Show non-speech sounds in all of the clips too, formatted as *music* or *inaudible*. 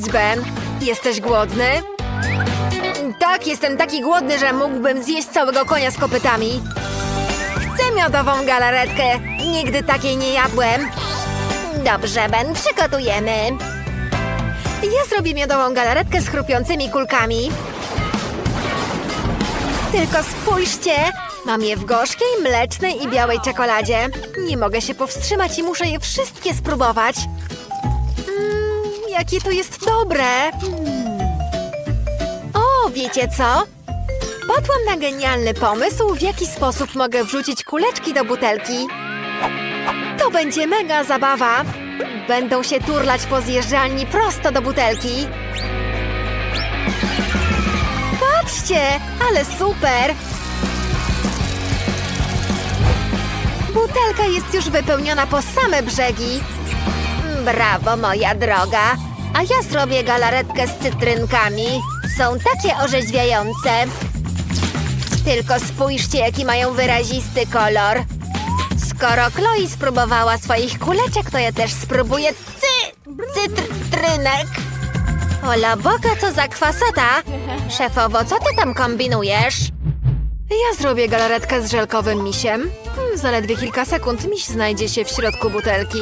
Cześć, Ben. Jesteś głodny? Tak, jestem taki głodny, że mógłbym zjeść całego konia z kopytami. Chcę miodową galaretkę. Nigdy takiej nie jadłem. Dobrze, Ben, przygotujemy. Ja zrobię miodową galaretkę z chrupiącymi kulkami. Tylko spójrzcie! Mam je w gorzkiej, mlecznej i białej czekoladzie. Nie mogę się powstrzymać i muszę je wszystkie spróbować. Jakie to jest dobre! O, wiecie co? Wpadłam na genialny pomysł, w jaki sposób mogę wrzucić kuleczki do butelki. To będzie mega zabawa. Będą się turlać po zjeżdżalni prosto do butelki. Patrzcie, ale super! Butelka jest już wypełniona po same brzegi. Brawo, moja droga. A ja zrobię galaretkę z cytrynkami. Są takie orzeźwiające. Tylko spójrzcie, jaki mają wyrazisty kolor. Skoro Chloe spróbowała swoich kuleczek, to ja też spróbuję cy... cytrynek. Ola Boga, co za kwasota! Szefowo, co ty tam kombinujesz? Ja zrobię galaretkę z żelkowym misiem. Hmm, Zaledwie kilka sekund miś znajdzie się w środku butelki.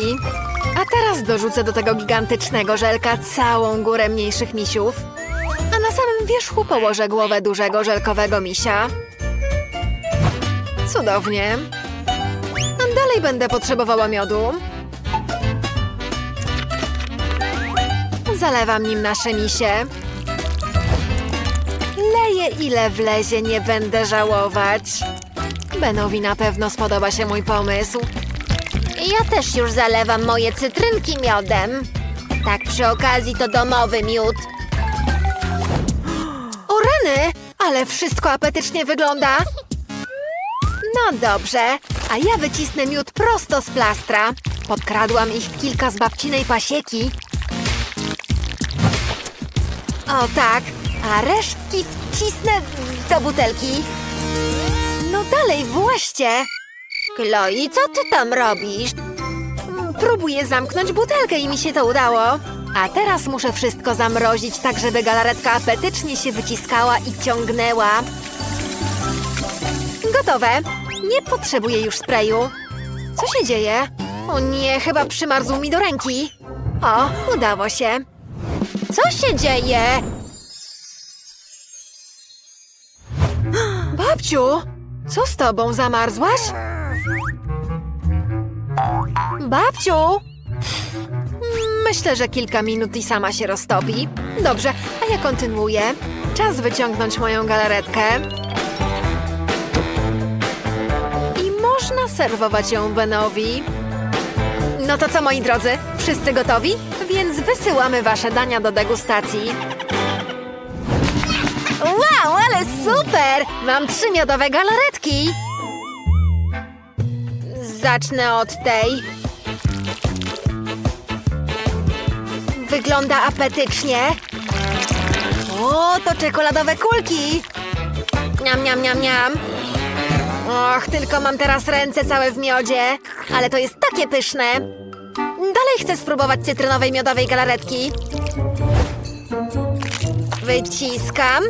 A teraz dorzucę do tego gigantycznego żelka całą górę mniejszych misiów. A na samym wierzchu położę głowę dużego żelkowego misia. Cudownie. A dalej będę potrzebowała miodu. Zalewam nim nasze misie. Leję ile wlezie, nie będę żałować. Benowi na pewno spodoba się mój pomysł. Ja też już zalewam moje cytrynki miodem. Tak przy okazji to domowy miód. O rany! Ale wszystko apetycznie wygląda. No dobrze, a ja wycisnę miód prosto z plastra. Podkradłam ich kilka z babcinej pasieki. O tak, a resztki wcisnę do butelki. No dalej, właśnie. Chloe, co ty tam robisz? Próbuję zamknąć butelkę i mi się to udało. A teraz muszę wszystko zamrozić, tak żeby galaretka apetycznie się wyciskała i ciągnęła. Gotowe. Nie potrzebuję już sprayu. Co się dzieje? O nie, chyba przymarzł mi do ręki. O, udało się. Co się dzieje? *gasps* Babciu, co z tobą zamarzłaś? Babciu! Myślę, że kilka minut i sama się roztopi. Dobrze, a ja kontynuuję. Czas wyciągnąć moją galaretkę. I można serwować ją Benowi. No to co, moi drodzy? Wszyscy gotowi? Więc wysyłamy wasze dania do degustacji. Wow, ale super! Mam trzy miodowe galaretki. Zacznę od tej. Wygląda apetycznie. O, to czekoladowe kulki. Niam, niam, niam, niam. Och, tylko mam teraz ręce całe w miodzie. Ale to jest takie pyszne. Dalej chcę spróbować cytrynowej miodowej galaretki. Wyciskam.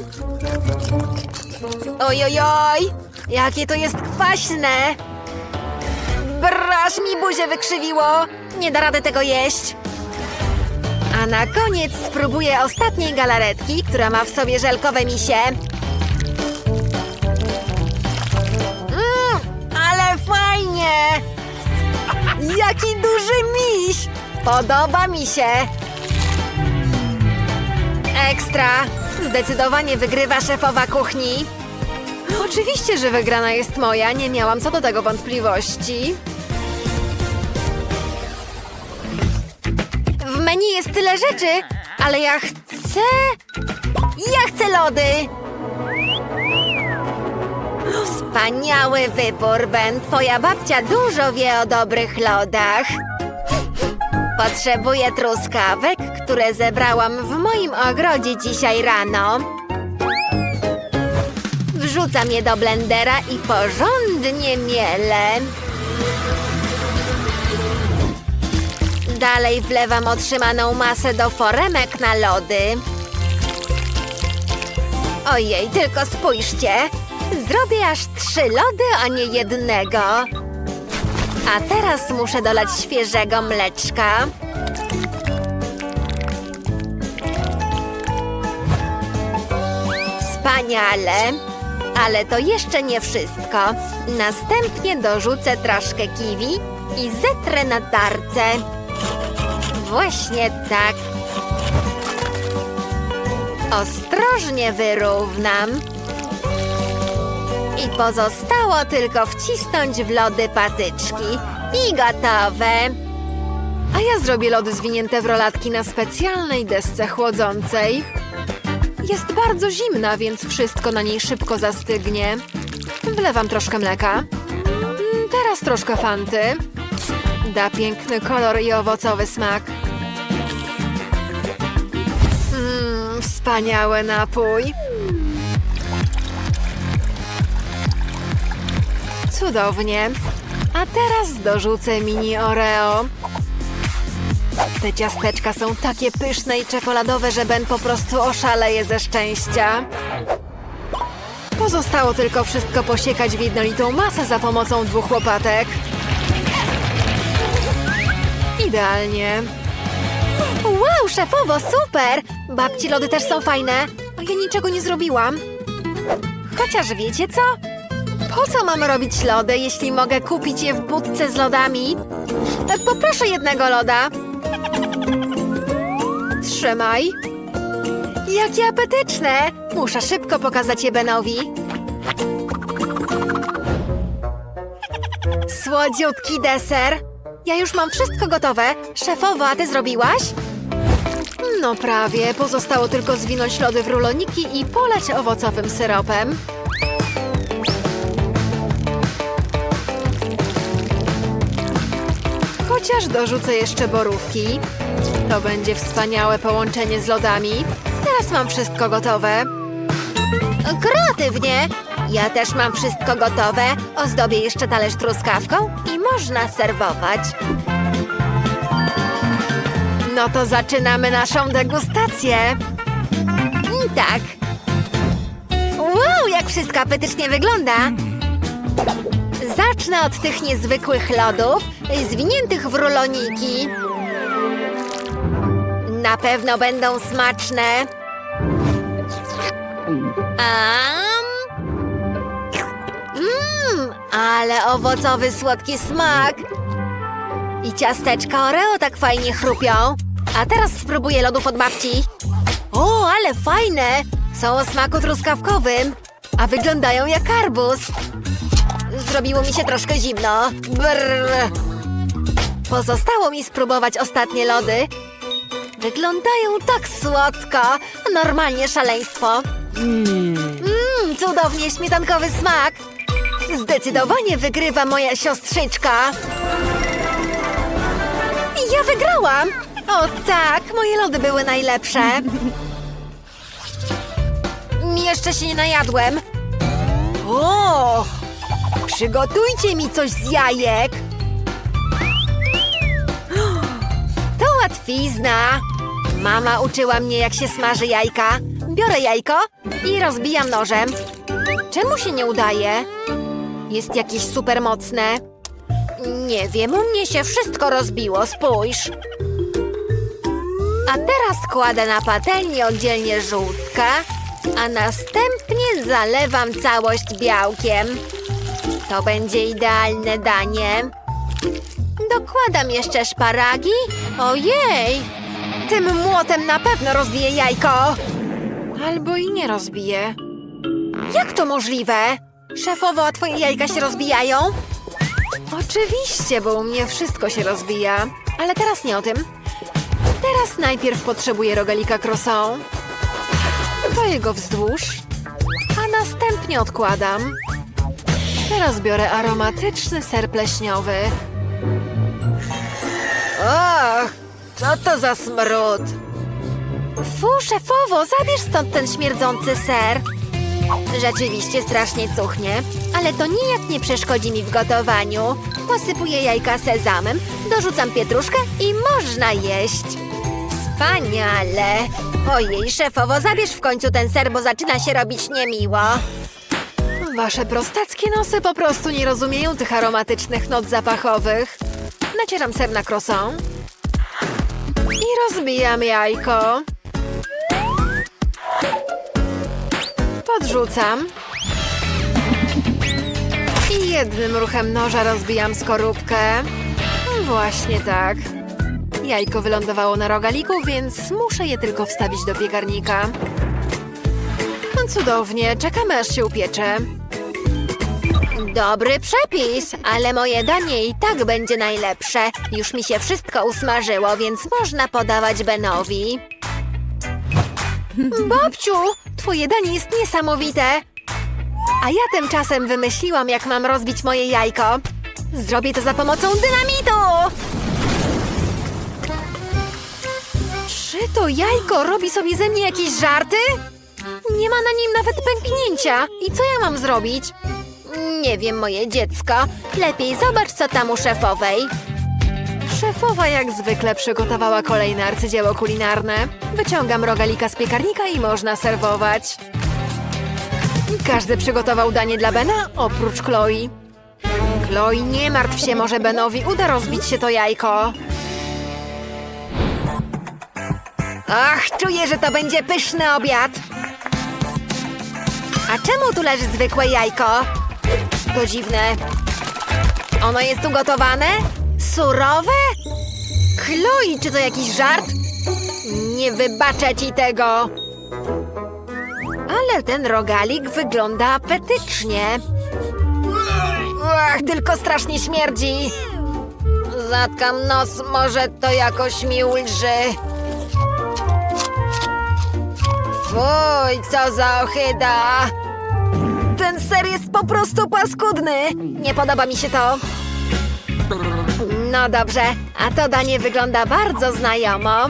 Oj, oj, oj! Jakie to jest kwaśne! Braż mi buzię wykrzywiło! Nie da rady tego jeść! Na koniec spróbuję ostatniej galaretki, która ma w sobie żelkowe misie. Mmm, ale fajnie! *laughs* Jaki duży miś! Podoba mi się! Ekstra! Zdecydowanie wygrywa szefowa kuchni. Oczywiście, że wygrana jest moja. Nie miałam co do tego wątpliwości. Menu jest tyle rzeczy, ale ja chcę... Ja chcę lody! Wspaniały wybór, Ben. Twoja babcia dużo wie o dobrych lodach. Potrzebuję truskawek, które zebrałam w moim ogrodzie dzisiaj rano. Wrzucam je do blendera i porządnie mielę. Dalej wlewam otrzymaną masę do foremek na lody. Ojej, tylko spójrzcie. Zrobię aż trzy lody, a nie jednego. A teraz muszę dolać świeżego mleczka. Wspaniale! Ale to jeszcze nie wszystko. Następnie dorzucę troszkę kiwi i zetrę na tarce. Właśnie tak. Ostrożnie wyrównam. I pozostało tylko wcisnąć w lody patyczki. I gotowe. A ja zrobię lody zwinięte w rolatki na specjalnej desce chłodzącej. Jest bardzo zimna, więc wszystko na niej szybko zastygnie. Wlewam troszkę mleka. Mm, Teraz troszkę fanty. Da piękny kolor i owocowy smak. Wspaniały napój. Cudownie. A teraz dorzucę mini Oreo. Te ciasteczka są takie pyszne i czekoladowe, że Ben po prostu oszaleje ze szczęścia. Pozostało tylko wszystko posiekać w jednolitą masę za pomocą dwóch łopatek. Idealnie. Wow, szefowo, super! Babci lody też są fajne. A ja niczego nie zrobiłam. Chociaż wiecie co? Po co mam robić lody, jeśli mogę kupić je w budce z lodami? E, Poproszę jednego loda. Trzymaj. Jakie apetyczne! Muszę szybko pokazać je Benowi. Słodziutki deser. Ja już mam wszystko gotowe. Szefowo, a ty zrobiłaś? No prawie. Pozostało tylko zwinąć lody w ruloniki i poleć owocowym syropem. Chociaż dorzucę jeszcze borówki. To będzie wspaniałe połączenie z lodami. Teraz mam wszystko gotowe. Kreatywnie. Ja też mam wszystko gotowe. Ozdobię jeszcze talerz truskawką i można serwować. No to zaczynamy naszą degustację. Mm, Tak. Wow, jak wszystko apetycznie wygląda. Zacznę od tych niezwykłych lodów, zwiniętych w ruloniki. Na pewno będą smaczne. Am. Ale owocowy, słodki smak. I ciasteczka Oreo tak fajnie chrupią. A teraz spróbuję lodów od babci. O, ale fajne! Są o smaku truskawkowym, a wyglądają jak arbuz. Zrobiło mi się troszkę zimno. Brrr. Pozostało mi spróbować ostatnie lody. Wyglądają tak słodko. Normalnie szaleństwo. Mmm, cudownie śmietankowy smak. Zdecydowanie wygrywa moja siostrzyczka. Ja wygrałam! O tak, moje lody były najlepsze. Jeszcze się nie najadłem. O! Przygotujcie mi coś z jajek. To łatwizna. Mama uczyła mnie, jak się smaży jajka. Biorę jajko i rozbijam nożem. Czemu się nie udaje? Jest jakieś super mocne. Nie wiem, u mnie się wszystko rozbiło, spójrz. A teraz kładę na patelnię oddzielnie żółtka, a następnie zalewam całość białkiem. To będzie idealne danie. Dokładam jeszcze szparagi. Ojej! Tym młotem na pewno rozbiję jajko. Albo i nie rozbiję. Jak to możliwe? Szefowo, a twoje jajka się rozbijają? Oczywiście, bo u mnie wszystko się rozbija. Ale teraz nie o tym. Teraz najpierw potrzebuję rogalika croissant. Kroję go wzdłuż, a następnie odkładam. Teraz biorę aromatyczny ser pleśniowy. Och, co to za smród? Fu, szefowo, zabierz stąd ten śmierdzący ser. Rzeczywiście strasznie cuchnie, ale to nijak nie przeszkodzi mi w gotowaniu. Posypuję jajka sezamem, dorzucam pietruszkę i można jeść. Wspaniale! Ojej, szefowo, zabierz w końcu ten ser, bo zaczyna się robić niemiło. Wasze prostackie nosy po prostu nie rozumieją tych aromatycznych not zapachowych. Nacieram ser na croissant. I rozbijam jajko. Podrzucam. I jednym ruchem noża rozbijam skorupkę. Właśnie tak. Jajko wylądowało na rogaliku, więc muszę je tylko wstawić do piekarnika. No cudownie, czekamy aż się upiecze. Dobry przepis, ale moje danie i tak będzie najlepsze. Już mi się wszystko usmażyło, więc można podawać Benowi. Babciu, twoje danie jest niesamowite. A ja tymczasem wymyśliłam, jak mam rozbić moje jajko. Zrobię to za pomocą dynamitu! Czy to jajko robi sobie ze mnie jakieś żarty? Nie ma na nim nawet pęknięcia. I co ja mam zrobić? Nie wiem, moje dziecko. Lepiej zobacz, co tam u szefowej. Szefowa jak zwykle przygotowała kolejne arcydzieło kulinarne. Wyciągam rogalika z piekarnika i można serwować. Każdy przygotował danie dla Bena, oprócz Chloe. Chloe, nie martw się, może Benowi uda rozbić się to jajko. Ach, czuję, że to będzie pyszny obiad. A czemu tu leży zwykłe jajko? To dziwne. Ono jest ugotowane? Surowe? Chloe, czy to jakiś żart? Nie wybaczę ci tego. Ale ten rogalik wygląda apetycznie. Ach, tylko strasznie śmierdzi. Zatkam nos, może to jakoś mi ulży. Fuj, co za ochyda. Ten ser jest po prostu paskudny. Nie podoba mi się to. No dobrze, a to danie wygląda bardzo znajomo.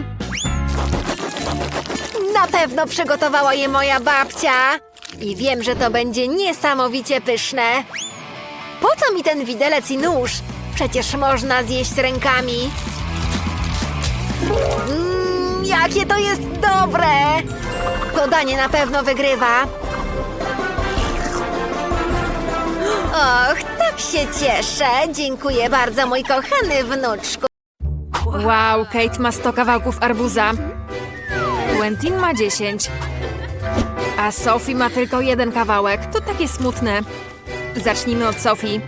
Na pewno przygotowała je moja babcia. I wiem, że to będzie niesamowicie pyszne. Po co mi ten widelec i nóż? Przecież można zjeść rękami. Mmm, jakie to jest dobre! To danie na pewno wygrywa. Och, tak się cieszę. Dziękuję bardzo, mój kochany wnuczku. Wow, Kate ma 100 kawałków arbuza. Quentin ma 10. A Sophie ma tylko jeden kawałek. To takie smutne. Zacznijmy od Sophie.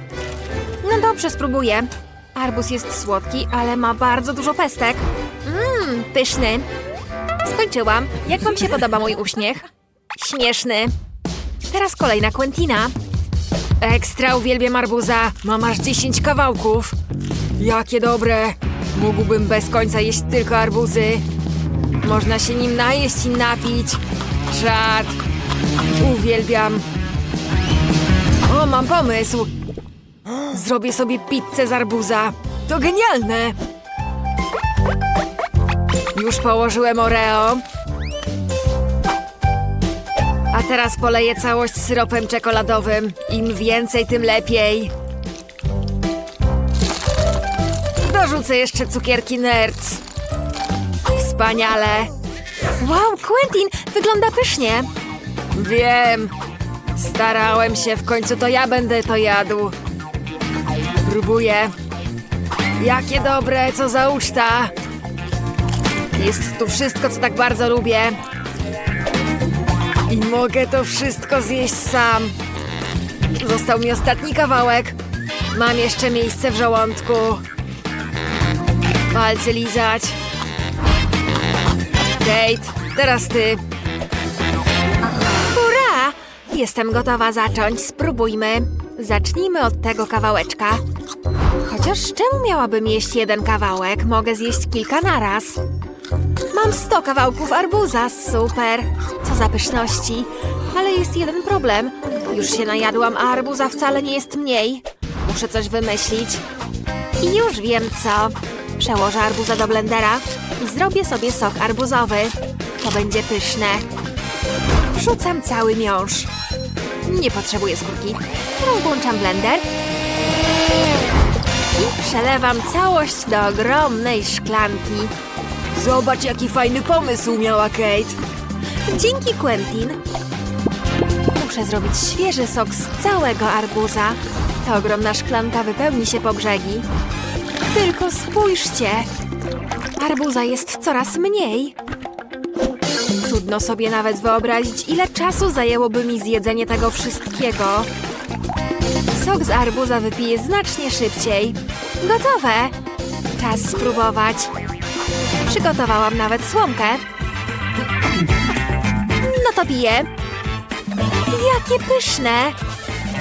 No dobrze, spróbuję. Arbuz jest słodki, ale ma bardzo dużo pestek. Mmm, pyszny. Skończyłam. Jak wam się podoba mój uśmiech? Śmieszny. Teraz kolejna Quentina. Ekstra, uwielbiam arbuza. Mam aż 10 kawałków. Jakie dobre! Mógłbym bez końca jeść tylko arbuzy. Można się nim najeść i napić. Żart. Uwielbiam. O, mam pomysł. Zrobię sobie pizzę z arbuza. To genialne. Już położyłem Oreo. A teraz poleję całość syropem czekoladowym. Im więcej, tym lepiej. Dorzucę jeszcze cukierki Nerds. Wspaniale. Wow, Quentin, wygląda pysznie. Wiem. Starałem się, w końcu to ja będę to jadł. Próbuję. Jakie dobre, co za uczta. Jest tu wszystko, co tak bardzo lubię. I mogę to wszystko zjeść sam. Został mi ostatni kawałek. Mam jeszcze miejsce w żołądku. Palce lizać. Kate, teraz ty. Hurra! Jestem gotowa zacząć. Spróbujmy. Zacznijmy od tego kawałeczka. Chociaż czemu miałabym jeść jeden kawałek? Mogę zjeść kilka naraz. Mam 100 kawałków arbuza, super! Co za pyszności. Ale jest jeden problem. Już się najadłam, a arbuza wcale nie jest mniej. Muszę coś wymyślić. I już wiem co. Przełożę arbuza do blendera i zrobię sobie sok arbuzowy. To będzie pyszne. Wrzucam cały miąższ. Nie potrzebuję skórki. Rozłączam blender. I przelewam całość do ogromnej szklanki. Zobacz, jaki fajny pomysł miała Kate. Dzięki, Quentin. Muszę zrobić świeży sok z całego arbuza. Ta ogromna szklanka wypełni się po brzegi. Tylko spójrzcie. Arbuza jest coraz mniej. Trudno sobie nawet wyobrazić, ile czasu zajęłoby mi zjedzenie tego wszystkiego. Sok z arbuza wypiję znacznie szybciej. Gotowe! Czas spróbować. Przygotowałam nawet słomkę. No to piję. Jakie pyszne!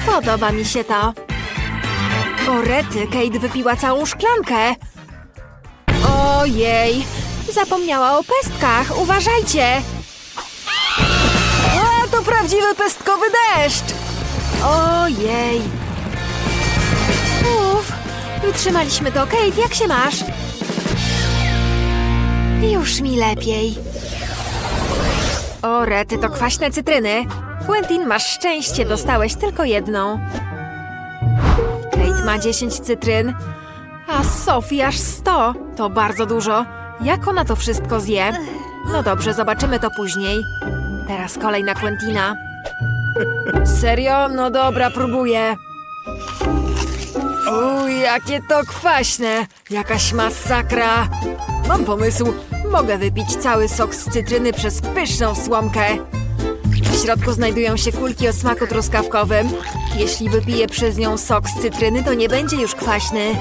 Podoba mi się to. O rety, Kate wypiła całą szklankę. Ojej, zapomniała o pestkach, uważajcie! A, to prawdziwy pestkowy deszcz! Ojej! Uff, wytrzymaliśmy to. Kate, jak się masz? Już mi lepiej. O, rety, to kwaśne cytryny. Quentin, masz szczęście, dostałeś tylko jedną. Kate ma 10 cytryn, a Sophie aż 100. To bardzo dużo. Jak ona to wszystko zje? No dobrze, zobaczymy to później. Teraz kolej na Quentina. Serio? No dobra, próbuję. Uj, jakie to kwaśne! Jakaś masakra! Mam pomysł. Mogę wypić cały sok z cytryny przez pyszną słomkę. W środku znajdują się kulki o smaku truskawkowym. Jeśli wypiję przez nią sok z cytryny, to nie będzie już kwaśny.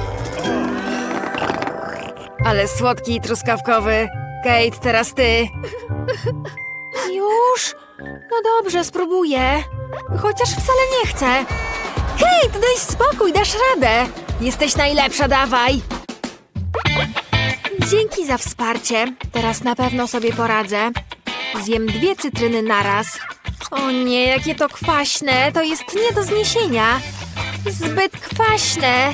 Ale słodki i truskawkowy. Kate, teraz ty. Już? No dobrze, spróbuję. Chociaż wcale nie chcę. Kate, daj spokój, dasz radę. Jesteś najlepsza, dawaj. Dzięki za wsparcie. Teraz na pewno sobie poradzę. Zjem dwie cytryny naraz. O nie, jakie to kwaśne. To jest nie do zniesienia. Zbyt kwaśne.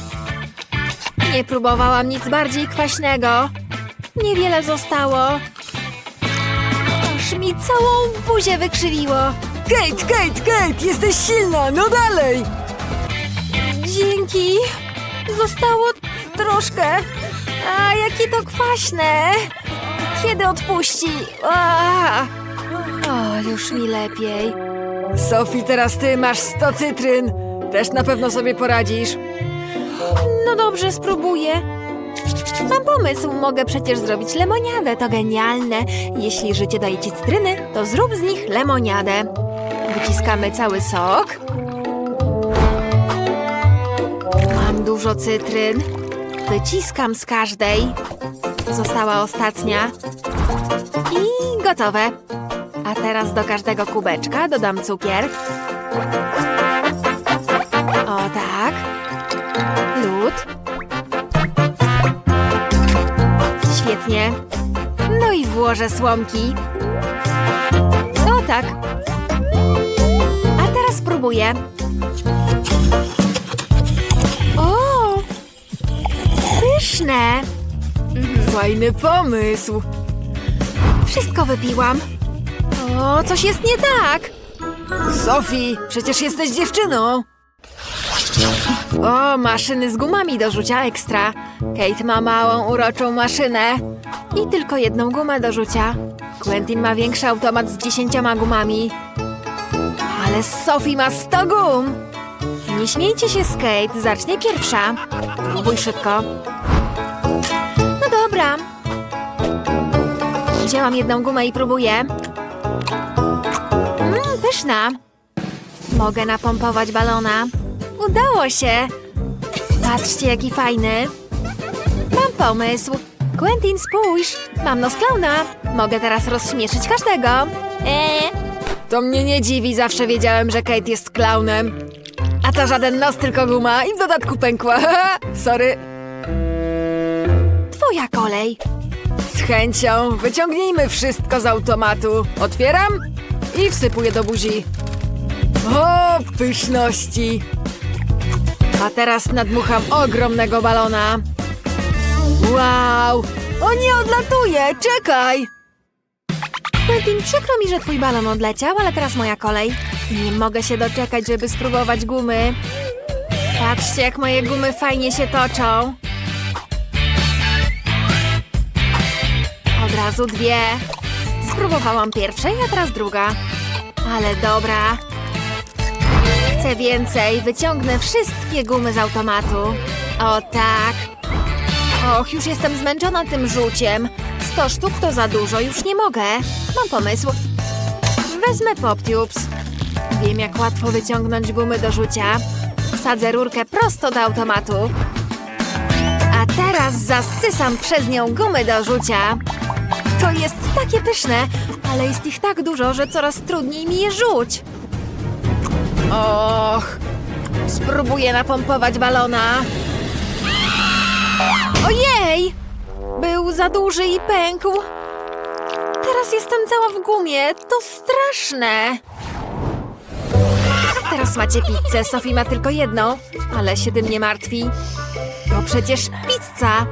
Nie próbowałam nic bardziej kwaśnego. Niewiele zostało. Aż mi całą buzię wykrzywiło. Kate, Kate, Kate, jesteś silna, no dalej! Dzięki. Zostało troszkę. A, jakie to kwaśne. Kiedy odpuści? A! O, już mi lepiej. Sophie, teraz ty masz 100 cytryn. Też na pewno sobie poradzisz. No dobrze, spróbuję. Mam pomysł, mogę przecież zrobić lemoniadę, to genialne. Jeśli życie daje ci cytryny, to zrób z nich lemoniadę. Wyciskamy cały sok. Mam dużo cytryn. Wyciskam z każdej. Została ostatnia. I gotowe. A teraz do każdego kubeczka dodam cukier. O tak. Lód. Świetnie. No i włożę słomki. O tak. A teraz spróbuję. Fajny pomysł. Wszystko wypiłam. O, coś jest nie tak. Sophie, przecież jesteś dziewczyną. O, maszyny z gumami do rzucia ekstra. Kate ma małą, uroczą maszynę. I tylko jedną gumę do rzucia. Quentin ma większy automat z dziesięcioma gumami. Ale Sophie ma sto gum. Nie śmiejcie się z Kate, zacznie pierwsza. Próbuj szybko. Dobra. Wzięłam jedną gumę i próbuję. Mmm, pyszna. Mogę napompować balona. Udało się. Patrzcie, jaki fajny. Mam pomysł. Quentin, spójrz. Mam nos klauna. Mogę teraz rozśmieszyć każdego. Eee. To mnie nie dziwi, zawsze wiedziałem, że Kate jest klaunem. A to żaden nos, tylko guma i w dodatku pękła. *laughs* Sorry. Twoja kolej. Z chęcią wyciągnijmy wszystko z automatu. Otwieram i wsypuję do buzi. O, pyszności! A teraz nadmucham ogromnego balona. Wow! O nie odlatuje! Czekaj! Quentin, przykro mi, że twój balon odleciał, ale teraz moja kolej. Nie mogę się doczekać, żeby spróbować gumy. Patrzcie, jak moje gumy fajnie się toczą. Razu dwie. Spróbowałam pierwszej, a teraz druga. Ale dobra. Chcę więcej. Wyciągnę wszystkie gumy z automatu. O tak. Och, już jestem zmęczona tym rzuciem. Sto sztuk to za dużo, już nie mogę. Mam pomysł. Wezmę PopTubes. Wiem, jak łatwo wyciągnąć gumy do rzucia. Wsadzę rurkę prosto do automatu. A teraz zasysam przez nią gumy do rzucia. To jest takie pyszne, ale jest ich tak dużo, że coraz trudniej mi je rzuć. Och, spróbuję napompować balona. Ojej! Był za duży i pękł. Teraz jestem cała w gumie. To straszne. Teraz macie pizzę. Sophie ma tylko jedną, ale się tym nie martwi. To przecież pizza.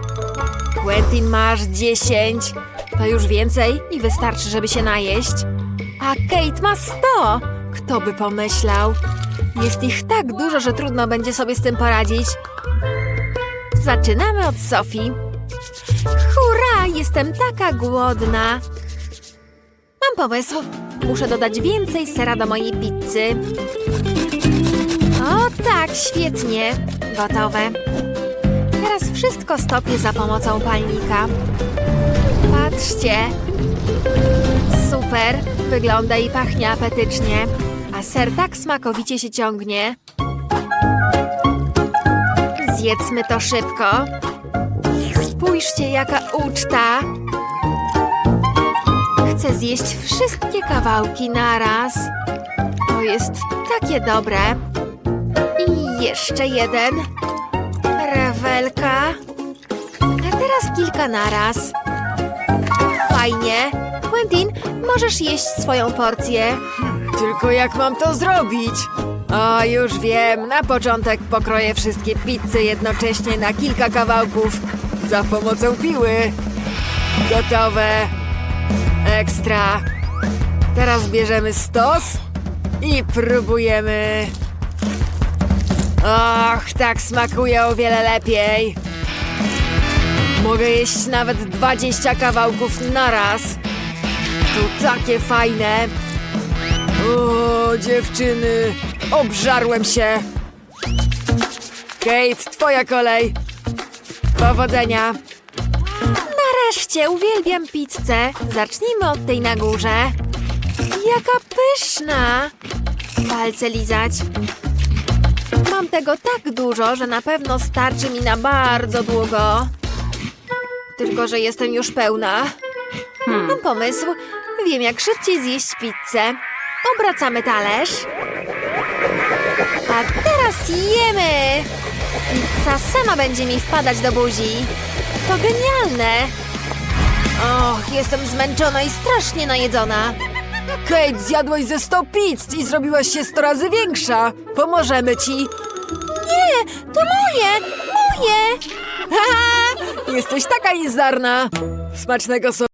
Quentin masz dziesięć. To już więcej i wystarczy, żeby się najeść. A Kate ma sto. Kto by pomyślał? Jest ich tak dużo, że trudno będzie sobie z tym poradzić. Zaczynamy od Sofii. Hurra! Jestem taka głodna. Mam pomysł. Muszę dodać więcej sera do mojej pizzy. O tak, świetnie. Gotowe. Teraz wszystko stopię za pomocą palnika. Patrzcie. Super. Wygląda i pachnie apetycznie. A ser tak smakowicie się ciągnie. Zjedzmy to szybko. Spójrzcie, jaka uczta. Chcę zjeść wszystkie kawałki naraz. To jest takie dobre. I jeszcze jeden. Rewelka. A teraz kilka naraz. Fajnie. Quentin, możesz jeść swoją porcję. Tylko jak mam to zrobić? O, już wiem. Na początek pokroję wszystkie pizze jednocześnie na kilka kawałków za pomocą piły. Gotowe. Ekstra. Teraz bierzemy stos i próbujemy. Och, tak smakuje o wiele lepiej. Mogę jeść nawet 20 kawałków naraz. To takie fajne. O, dziewczyny, obżarłem się. Kate, twoja kolej. Powodzenia. Nareszcie, uwielbiam pizzę. Zacznijmy od tej na górze. Jaka pyszna. Palce lizać. Mam tego tak dużo, że na pewno starczy mi na bardzo długo. Tylko, że jestem już pełna. Mam pomysł. Wiem, jak szybciej zjeść pizzę. Obracamy talerz. A teraz jemy! Pizza sama będzie mi wpadać do buzi. To genialne! Och, jestem zmęczona i strasznie najedzona. Kate, zjadłaś ze 100 pizz i zrobiłaś się 100 razy większa. Pomożemy ci. Nie, to moje! Moje! Haha! Jesteś taka niezdarna. Smacznego sobie.